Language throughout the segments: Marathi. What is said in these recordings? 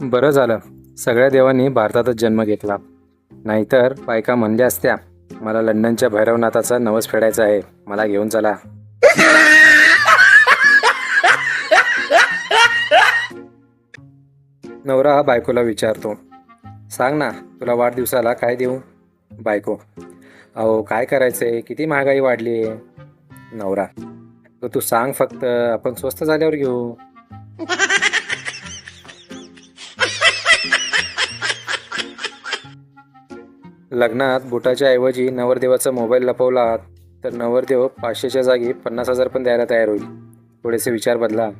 बरं झालं. सगळ्या देवांनी भारतातच जन्म घेतला. नाहीतर बायका म्हणल्या असत्या मला लंडनच्या भैरवनाथाचा नवस फेडायचा आहे. मला घेऊन चला. नवरा हा बायकोला विचारतो सांग ना तुला वाढदिवसाला काय देऊ? बायको अहो काय करायचंय? किती महागाई वाढली आहे? नवरा तर तू सांग फक्त आपण स्वस्त झाल्यावर घेऊ. लग्नात बुटाच्या ऐवजी नवरदेवाचा मोबाईल लपवला तर नवरदेव पाचशेच्या जागी पन्नास हजार पण द्यायला तयार होईल. थोडेसे विचार बदला.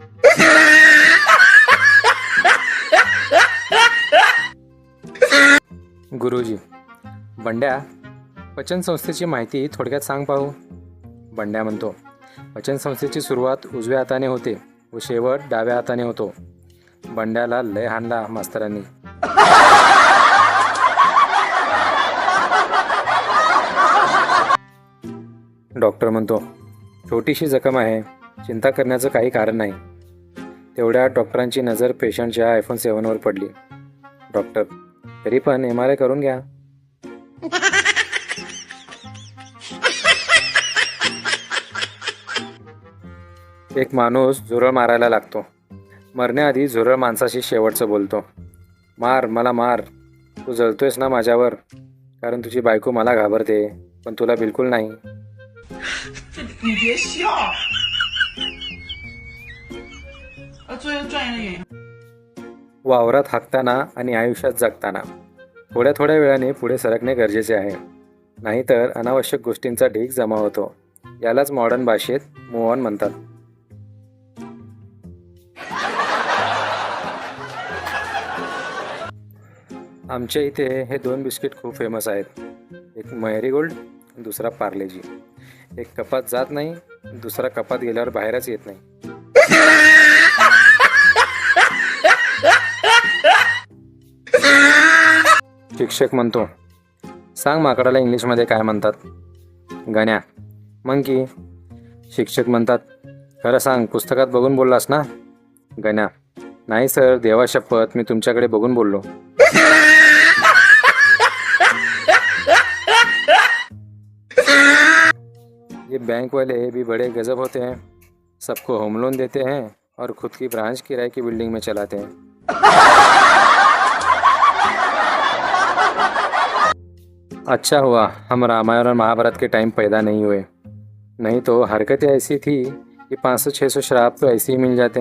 गुरुजी बंड्या पचन संस्थेची माहिती थोडक्यात सांग पाहू. बंड्या म्हणतो पचन संस्थेची सुरुवात उजव्या हाताने होते व शेवट डाव्या हाताने होतो. बंड्याला लय हाणला मास्तरांनी. डॉक्टर म्हणतो छोटीशी जखम आहे. चिंता करण्याचं काही कारण नाही. तेवढ्या डॉक्टरांची नजर पेशंटच्या आयफोन सेवनवर पडली. डॉक्टर तरी पण एम आर आय करून घ्या. एक माणूस झुरळ मारायला लागतो. मरण्याआधी झुरळ माणसाशी शेवटचं बोलतो. मार मला मार. तू जळतोयस ना माझ्यावर? कारण तुझी बायको मला घाबरते पण तुला बिलकुल नाही. 你别笑。呃，作为专业的演员， वावरात हाकताना आणि आयुष्यात जगताना थोड्या थोड्या वेळाने पुढे सरकणे गरजेचे आहे नाहीतर अनावश्यक गोष्टींचा ढीग जमा होतो यालाच मॉडर्न भाषेत मूव ऑन म्हणतात आमच्या इथे हे दोन बिस्किट खूप फेमस आहेत एक मैरीगोल्ड दुसरा पार्लेजी एक कपात जात नाही दुसरा कपात गेल्यावर बाहेरच येत नाही. शिक्षक म्हणतो सांग माकडाला इंग्लिशमध्ये काय म्हणतात. गण्या मग की. शिक्षक म्हणतात खरं सांग पुस्तकात बघून बोललास ना? गण्या नाही सर देवा शपथ मी तुमच्याकडे बघून बोललो. ये बैंक वाले भी बड़े गजब होते हैं, सबको होम लोन देते हैं और खुद की ब्रांच किराए की बिल्डिंग में चलाते हैं। अच्छा हुआ, हम रामायण और महाभारत के टाइम पैदा नहीं हुए। नहीं तो हरकतें ऐसी थी कि पाँच सौ छः सौ शराब तो ऐसे ही मिल जाते